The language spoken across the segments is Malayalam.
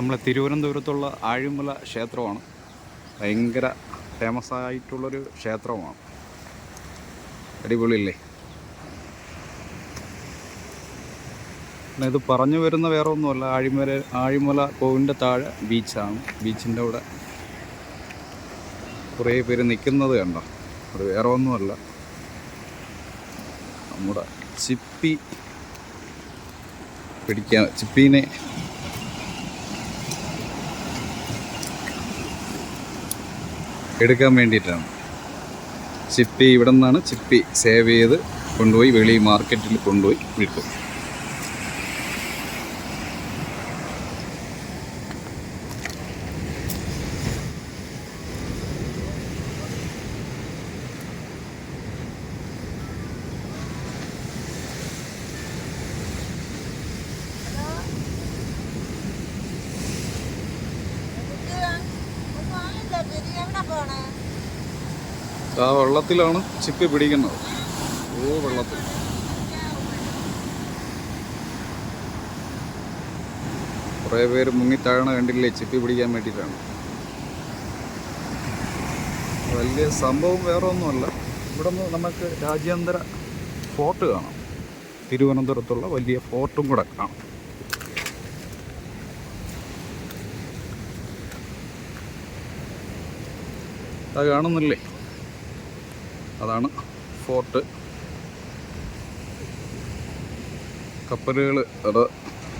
നമ്മളെ തിരുവനന്തപുരത്തുള്ള ആഴിമല ക്ഷേത്രമാണ്. ഭയങ്കര ഫേമസ് ആയിട്ടുള്ളൊരു ക്ഷേത്രമാണ്. അടിപൊളിയല്ലേ? പിന്നെ ഇത് പറഞ്ഞു വരുന്ന വേറെ ഒന്നുമല്ല ആഴിമല ആഴിമല കോവിന്റെ താഴെ ബീച്ചാണ്. ബീച്ചിന്റെ അവിടെ കുറേ പേര് നിൽക്കുന്നത് കണ്ടോ? അത് വേറെ ഒന്നുമല്ല നമ്മുടെ ചിപ്പി പിടിക്കാൻ ചിപ്പീനെ എടുക്കാൻ വേണ്ടിയിട്ടാണ്. ചിപ്പി ഇവിടെ നിന്നാണ് ചിപ്പി സേവ് ചെയ്ത് കൊണ്ടുപോയി വെളി മാർക്കറ്റിൽ കൊണ്ടുപോയി വിൽക്കും ആ വെള്ളത്തിലാണ് ചിപ്പി പിടിക്കുന്നത്. ഓ വെള്ളത്തിൽ. കുറേ പേര് മുങ്ങിത്താഴണ കണ്ടില്ലേ ചിപ്പി പിടിക്കാൻ വേണ്ടിയിട്ടാണ്. വലിയ സംഭവം വേറെ ഒന്നുമല്ല. ഇവിടെ നിന്ന് നമുക്ക് രാജ്യാന്തര ഫോർട്ട് കാണാം. തിരുവനന്തപുരത്തുള്ള വലിയ ഫോർട്ടും കൂടെ കാണാം. അത് കാണുന്നില്ലേ? അതാണ് ഫോർട്ട്. കപ്പലുകൾ അത്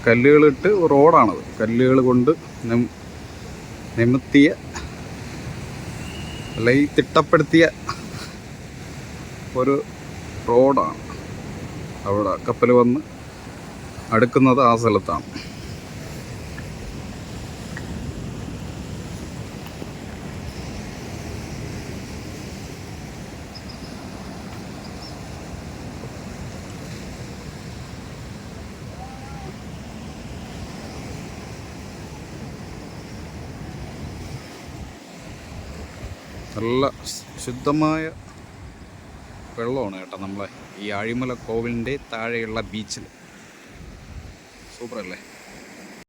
കല്ലുകളിട്ട് റോഡാണത്. കല്ലുകൾ കൊണ്ട് നിമിത്തിയ അല്ലെങ്കിൽ തിട്ടപ്പെടുത്തിയ ഒരു റോഡാണ്. അവിടെ കപ്പൽ വന്ന് അടുക്കുന്നത് ആ സ്ഥലത്താണ്. നല്ല ശുദ്ധമായ വെള്ളമാണ് കേട്ടോ നമ്മളെ ഈ ആഴിമല കോവിലിന്റെ താഴെയുള്ള ബീച്ചിൽ സൂപ്പറല്ലേ?